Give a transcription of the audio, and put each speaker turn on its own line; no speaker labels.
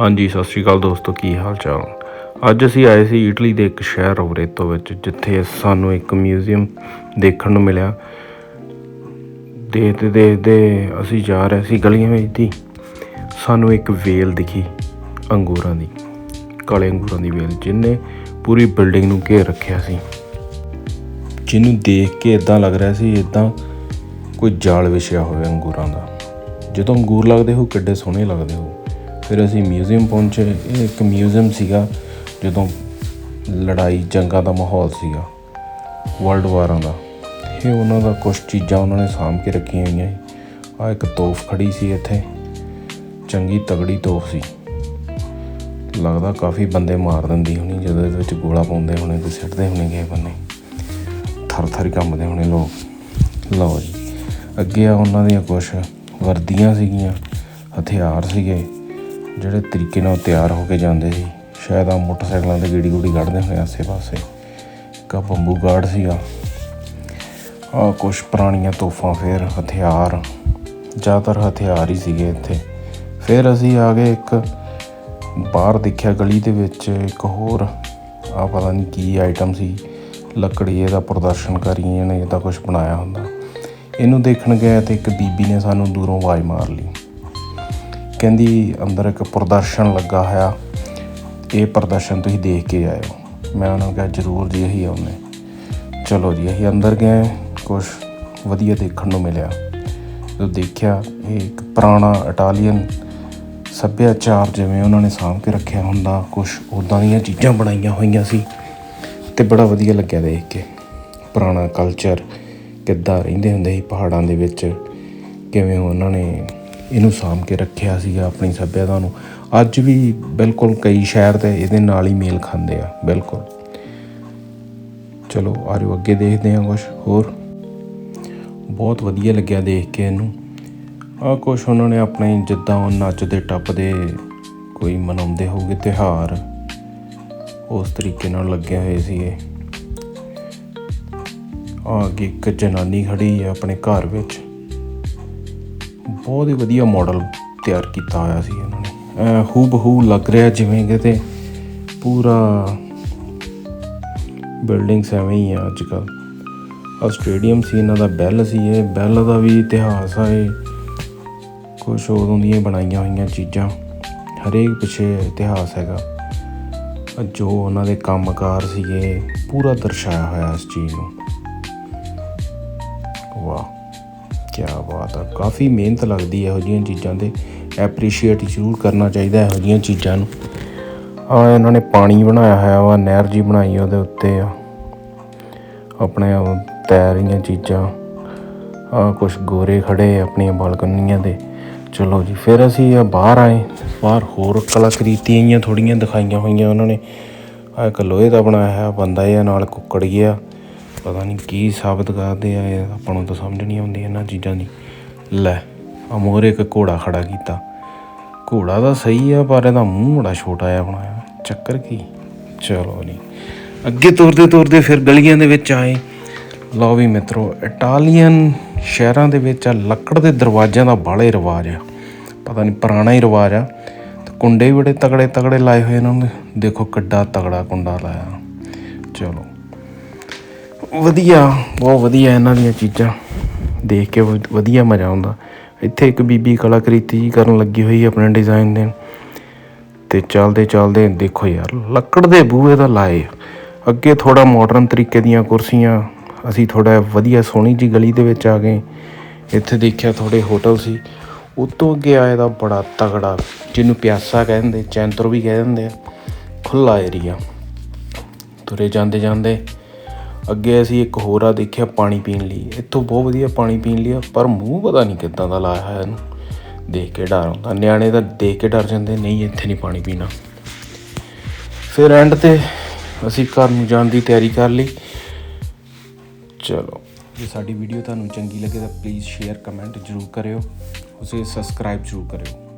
ਹਾਂਜੀ, ਸਤਿ ਸ਼੍ਰੀ ਅਕਾਲ ਦੋਸਤੋ, ਕੀ ਹਾਲ ਚਾਲ? ਅੱਜ ਅਸੀਂ ਆਏ ਸੀ ਇਟਲੀ ਦੇ ਇੱਕ ਸ਼ਹਿਰ ਓਵਰੇਤੋ ਵਿੱਚ, ਜਿੱਥੇ ਸਾਨੂੰ ਇੱਕ ਮਿਊਜ਼ੀਅਮ ਦੇਖਣ ਨੂੰ ਮਿਲਿਆ। ਦੇਖਦੇ ਦੇਖਦੇ ਅਸੀਂ ਜਾ ਰਹੇ ਸੀ ਗਲੀਆਂ ਵਿੱਚ ਦੀ। ਸਾਨੂੰ ਇੱਕ ਵੇਲ ਦਿਖੀ, ਅੰਗੂਰਾਂ ਦੀ, ਕਾਲੇ ਅੰਗੂਰਾਂ ਦੀ ਵੇਲ ਜਿਹਨੇ ਪੂਰੀ ਬਿਲਡਿੰਗ ਨੂੰ ਘੇਰ ਰੱਖਿਆ ਸੀ। ਜਿਹਨੂੰ ਦੇਖ ਕੇ ਇਦਾਂ ਲੱਗ ਰਿਹਾ ਸੀ ਇਦਾਂ ਕੋਈ ਜਾਲ ਵਿਛਿਆ ਹੋਵੇ ਅੰਗੂਰਾਂ ਦਾ। ਜਦੋਂ ਅੰਗੂਰ ਲੱਗਦੇ ਹੋ, ਕਿੱਡੇ ਸੋਹਣੇ ਲੱਗਦੇ ਹੋ। ਫਿਰ ਅਸੀਂ ਮਿਊਜ਼ੀਅਮ ਪਹੁੰਚੇ, ਇਹ ਇੱਕ ਮਿਊਜ਼ੀਅਮ ਸੀਗਾ ਜਦੋਂ ਲੜਾਈ, ਜੰਗਾਂ ਦਾ ਮਾਹੌਲ ਸੀਗਾ ਵਰਲਡ ਵਾਰਾਂ ਦਾ। ਇਹ ਉਹਨਾਂ ਦਾ ਕੁਝ ਚੀਜ਼ਾਂ ਉਹਨਾਂ ਨੇ ਸਾਂਭ ਕੇ ਰੱਖੀਆਂ ਹੋਈਆਂ ਸੀ। ਆ ਇੱਕ ਤੋਫ ਖੜੀ ਸੀ ਇੱਥੇ, ਚੰਗੀ ਤਗੜੀ ਤੋਫ ਸੀ। ਲੱਗਦਾ ਕਾਫੀ ਬੰਦੇ ਮਾਰ ਦਿੰਦੀ ਹੋਣੀ, ਜਦੋਂ ਇਹਦੇ ਵਿੱਚ ਗੋਲਾ ਪਾਉਂਦੇ ਹੋਣੇ ਤੇ ਸਿੱਟਦੇ ਹੋਣੇ ਗਏ ਬੰਨੇ। ਥਰ ਥਰ ਹੀ ਕੰਬਦੇ ਹੋਣੇ ਲੋਕ। ਲਓ ਜੀ, ਅੱਗੇ ਆ ਉਹਨਾਂ ਦੀਆਂ ਕੁਝ ਵਰਦੀਆਂ ਸੀਗੀਆਂ, ਹਥਿਆਰ ਸੀਗੇ। ਜਿਹੜੇ ਤਰੀਕੇ ਨਾਲ ਤਿਆਰ ਹੋ ਕੇ ਜਾਂਦੇ ਸੀ, ਸ਼ਾਇਦ ਆ ਮੋਟਰਸਾਈਕਲਾਂ ਤੇ ਗੀੜੀ ਗੂੜੀ ਕੱਢਦੇ ਹੋਏ ਆਸੇ ਪਾਸੇ ਕਾ ਬੰਬੂ ਗਾਰਡ ਸੀਗਾ। ਆ ਕੁਝ ਪੁਰਾਣੀਆਂ ਤੋਫਾਂ ਫਿਰ ਹਥਿਆਰ, ਜ਼ਿਆਦਾਤਰ ਹਥਿਆਰ ਹੀ ਸੀਗੇ ਇੱਥੇ। ਫਿਰ ਅਸੀਂ ਆ ਗਏ ਇੱਕ ਬਾਹਰ ਦੇਖਿਆ ਗਲੀ ਦੇ ਵਿੱਚ ਇੱਕ ਹੋਰ ਆ ਪਤਾ ਨਹੀਂ ਕੀ ਆਈਟਮ ਸੀ, ਲੱਕੜੀ ਇਹਦਾ ਪ੍ਰਦਰਸ਼ਨਕਾਰੀਆਂ ਨੇ ਇਹਦਾ ਕੁਝ ਬਣਾਇਆ ਹੁੰਦਾ। ਇਹਨੂੰ ਦੇਖਣ ਗਏ ਤੇ ਇੱਕ ਬੀਬੀ ਨੇ ਸਾਨੂੰ ਦੂਰੋਂ ਆਵਾਜ਼ ਮਾਰ ਲਈ। ਕਹਿੰਦੀ ਅੰਦਰ ਇੱਕ ਪ੍ਰਦਰਸ਼ਨ ਲੱਗਾ ਹੋਇਆ। ਇਹ ਪ੍ਰਦਰਸ਼ਨ ਤੁਸੀਂ ਦੇਖ ਕੇ ਆਇਓ। ਮੈਂ ਉਹਨਾਂ ਨੂੰ ਕਿਹਾ, ਜ਼ਰੂਰ ਜੀ, ਅਸੀਂ ਆਉਂਦੇ ਚਲੋ ਜੀ, ਅਸੀਂ ਅੰਦਰ ਗਏ। ਕੁਝ ਵਧੀਆ ਦੇਖਣ ਨੂੰ ਮਿਲਿਆ। ਜਦੋਂ ਦੇਖਿਆ, ਇਹ ਇੱਕ ਪੁਰਾਣਾ ਇਟਾਲੀਅਨ ਸੱਭਿਆਚਾਰ ਜਿਵੇਂ ਉਹਨਾਂ ਨੇ ਸਾਂਭ ਕੇ ਰੱਖਿਆ ਹੁੰਦਾ ਕੁਝ ਉਦਾਂ ਦੀਆਂ ਚੀਜ਼ਾਂ ਬਣਾਈਆਂ ਹੋਈਆਂ ਸੀ ਤੇ ਬੜਾ ਵਧੀਆ ਲੱਗਿਆ ਦੇਖ ਕੇ। ਪੁਰਾਣਾ ਕਲਚਰ ਕਿੱਦਾਂ ਰਹਿੰਦੇ ਹੁੰਦੇ ਸੀ ਪਹਾੜਾਂ ਦੇ ਵਿੱਚ, ਕਿਵੇਂ ਉਹਨਾਂ ਨੇ ਇਹਨੂੰ ਸਾਂਭ ਕੇ ਰੱਖਿਆ ਸੀਗਾ ਆਪਣੀ ਸੱਭਿਅਤਾ ਨੂੰ। ਅੱਜ ਵੀ ਬਿਲਕੁਲ ਕਈ ਸ਼ਹਿਰ ਤੇ ਇਹਦੇ ਨਾਲ ਹੀ ਮੇਲ ਖਾਂਦੇ ਆ, ਬਿਲਕੁਲ। ਚਲੋ, ਆਜੋ ਅੱਗੇ ਦੇਖਦੇ ਹਾਂ ਕੁਝ ਹੋਰ। ਬਹੁਤ ਵਧੀਆ ਲੱਗਿਆ ਦੇਖ ਕੇ ਇਹਨੂੰ। ਆ ਕੁਝ ਉਹਨਾਂ ਨੇ ਆਪਣੇ ਜਿੱਦਾਂ ਉਹ ਨੱਚਦੇ ਟੱਪਦੇ ਕੋਈ ਮਨਾਉਂਦੇ ਹੋਗੇ ਤਿਉਹਾਰ, ਉਸ ਤਰੀਕੇ ਨਾਲ ਲੱਗੇ ਹੋਏ ਸੀ ਇਹ। ਆ ਅੱਗੇ ਇੱਕ ਜਨਾਨੀ ਖੜੀ ਹੈ ਆਪਣੇ ਘਰ ਵਿੱਚ। ਬਹੁਤ ਹੀ ਵਧੀਆ ਮਾਡਲ ਤਿਆਰ ਕੀਤਾ ਹੋਇਆ ਸੀ ਇਹਨਾਂ ਨੇ। ਹੂ ਬਹੂ ਲੱਗ ਰਿਹਾ ਜਿਵੇਂ ਕਿਤੇ ਪੂਰਾ ਬਿਲਡਿੰਗਸ ਐਵੇਂ ਹੀ ਆ ਅੱਜ ਕੱਲ ਆ ਸਟੇਡੀਅਮ ਸੀ, ਇਹਨਾਂ ਦਾ ਬੈਲ ਸੀ ਇਹ। ਬੈਲ ਦਾ ਵੀ ਇਤਿਹਾਸ ਆ ਇਹ। ਕੁਛ ਉਦੋਂ ਦੀਆਂ ਬਣਾਈਆਂ ਹੋਈਆਂ ਚੀਜ਼ਾਂ। ਹਰੇਕ ਪਿੱਛੇ ਇਤਿਹਾਸ ਹੈਗਾ। ਜੋ ਉਹਨਾਂ ਦੇ ਕੰਮਕਾਰ ਸੀਗੇ, ਪੂਰਾ ਦਰਸਾਇਆ ਹੋਇਆ ਇਸ ਚੀਜ਼ ਨੂੰ। ਵਾਹ। ਕੀ ਬਾਤ ਆ। ਕਾਫੀ ਮਿਹਨਤ ਲੱਗਦੀ ਹੈ ਇਹੋ ਜਿਹੀਆਂ ਚੀਜ਼ਾਂ ਤੇ। ਐਪਰੀਸ਼ੀਏਟ ਜ਼ਰੂਰ ਕਰਨਾ ਚਾਹੀਦਾ ਇਹੋ ਜਿਹੀਆਂ ਚੀਜ਼ਾਂ ਨੂੰ। ਆ ਉਹਨਾਂ ਨੇ ਪਾਣੀ ਬਣਾਇਆ ਹੋਇਆ ਵਾ ਨਹਿਰ ਜੀ ਬਣਾਈ ਉਹਦੇ ਉੱਤੇ ਆ। ਆਪਣੇ ਤੈਰ ਰਹੀਆਂ ਚੀਜ਼ਾਂ। ਆ ਕੁਝ ਗੋਰੇ ਖੜੇ ਆਪਣੀਆਂ ਬਾਲਕਨੀਆਂ ਤੇ ਚਲੋ ਜੀ, ਫਿਰ ਅਸੀਂ ਆ ਬਾਹਰ ਆਏ। ਬਾਹਰ ਹੋਰ ਕਲਾਕ੍ਰਿਤੀਆਂ ਆਈਆਂ ਥੋੜੀਆਂ ਦਿਖਾਈਆਂ ਹੋਈਆਂ ਉਹਨਾਂ ਨੇ। ਆ ਇੱਕ ਲੋਹੇ ਦਾ ਬਣਾਇਆ ਹੋਇਆ ਬੰਦਾ ਇਹ ਨਾਲ ਕੁੱਕੜ ਗਿਆ ਪਤਾ ਨਹੀਂ ਕੀ ਸਾਬਤ ਕਰਦੇ ਆ ਇਹ, ਆਪਾਂ ਨੂੰ ਤਾਂ ਸਮਝ ਨਹੀਂ ਆਉਂਦੀ ਇਹਨਾਂ ਚੀਜ਼ਾਂ ਦੀ। ਲੈ ਆ ਮੋਰੇ ਇੱਕ ਘੋੜਾ ਖੜਾ ਕੀਤਾ। ਘੋੜਾ ਤਾਂ ਸਹੀ ਆ, ਪਰ ਇਹਦਾ ਮੂੰਹ ਬੜਾ ਛੋਟਾ ਆ ਬਣਾਇਆ। ਚੱਕਰ ਕੀ? ਚਲੋ ਜੀ। ਅੱਗੇ ਤੁਰਦੇ ਤੁਰਦੇ ਫਿਰ ਗਲੀਆਂ ਦੇ ਵਿੱਚ ਆਏ। ਲਓ ਵੀ ਮਿੱਤਰੋ, ਇਟਾਲੀਅਨ ਸ਼ਹਿਰਾਂ ਦੇ ਵਿੱਚ ਆ, ਲੱਕੜ ਦੇ ਦਰਵਾਜ਼ਿਆਂ ਦਾ ਬਾਲੇ ਰਿਵਾਜ ਆ। ਪਤਾ ਨਹੀਂ ਪੁਰਾਣਾ ਹੀ ਰਿਵਾਜ ਆ। ਤੇ ਕੁੰਡੇ ਵੀ ਬੜੇ ਤਗੜੇ ਤਗੜੇ ਲਾਏ ਹੋਏ ਇਹਨਾਂ ਨੇ ਦੇਖੋ ਕਿੱਡਾ ਤਗੜਾ ਕੁੰਡਾ ਲਾਇਆ। ਚਲੋ। ਵਧੀਆ, ਬਹੁਤ ਵਧੀਆ ਇਹਨਾਂ ਦੀਆਂ ਚੀਜ਼ਾਂ। ਦੇਖ ਕੇ ਵ- ਵਧੀਆ ਮਜ਼ਾ ਆਉਂਦਾ। ਇੱਥੇ ਇੱਕ ਬੀਬੀ ਕਲਾਕ੍ਰਿਤੀ ਜਿਹੀ ਕਰਨ ਲੱਗੀ ਹੋਈ ਆਪਣੇ ਡਿਜ਼ਾਈਨ ਦੇ ਤੇ ਚੱਲਦੇ ਚੱਲਦੇ ਦੇਖੋ ਯਾਰ, ਲੱਕੜ ਦੇ ਬੂਹੇ ਦਾ ਲਾਏ ਅੱਗੇ ਥੋੜਾ ਮਾਡਰਨ ਤਰੀਕੇ ਦੀਆਂ ਕੁਰਸੀਆਂ, ਅਸੀਂ ਥੋੜਾ ਵਧੀਆ ਸੋਹਣੀ ਜੀ ਗਲੀ ਦੇ ਵਿੱਚ ਆ ਗਏ। ਇੱਥੇ ਦੇਖਿਆ ਥੋੜੇ ਹੋਟਲ ਸੀ। ਉਤੋਂ ਅੱਗੇ ਆਏ ਦਾ ਬੜਾ ਤਗੜਾ, ਜਿਹਨੂੰ ਪਿਆਸਾ ਕਹਿੰਦੇ, ਚੈਂਤਰ ਵੀ ਕਹਿ ਦਿੰਦੇ ਆ। ਖੁੱਲਾ ਏਰੀਆ ਤੁਰੇ ਜਾਂਦੇ ਜਾਂਦੇ ਅੱਗੇ ਅਸੀਂ ਇੱਕ ਹੋਰ ਆ ਦੇਖਿਆ ਪਾਣੀ ਪੀਣ ਲਈ। ਇੱਥੋਂ ਬਹੁਤ ਵਧੀਆ ਪਾਣੀ ਪੀਣ ਲਈ ਆ, ਪਰ ਮੂੰਹ ਪਤਾ ਨਹੀਂ ਕਿੱਦਾਂ ਦਾ ਲਾਇਆ ਹੋਇਆ ਇਹਨੂੰ। ਦੇਖ ਕੇ ਡਰ ਆਉਂਦਾ ਨਿਆਣੇ ਤਾਂ ਦੇਖ ਕੇ ਡਰ ਜਾਂਦੇ ਨਹੀਂ ਇੱਥੇ ਨਹੀਂ ਪਾਣੀ ਪੀਣਾ। ਫਿਰ ਐਂਡ ਤੇ ਅਸੀਂ ਘਰ ਨੂੰ ਜਾਣ ਦੀ ਤਿਆਰੀ ਕਰ ਲਈ। ਚਲੋ। ਜੇ ਸਾਡੀ ਵੀਡੀਓ ਤੁਹਾਨੂੰ ਚੰਗੀ ਲੱਗੇ ਤਾਂ ਪਲੀਜ਼ ਸ਼ੇਅਰ ਕਮੈਂਟ ਜ਼ਰੂਰ ਕਰਿਓ। ਉਸੇ ਸਬਸਕ੍ਰਾਈਬ ਜ਼ਰੂਰ ਕਰਿਓ।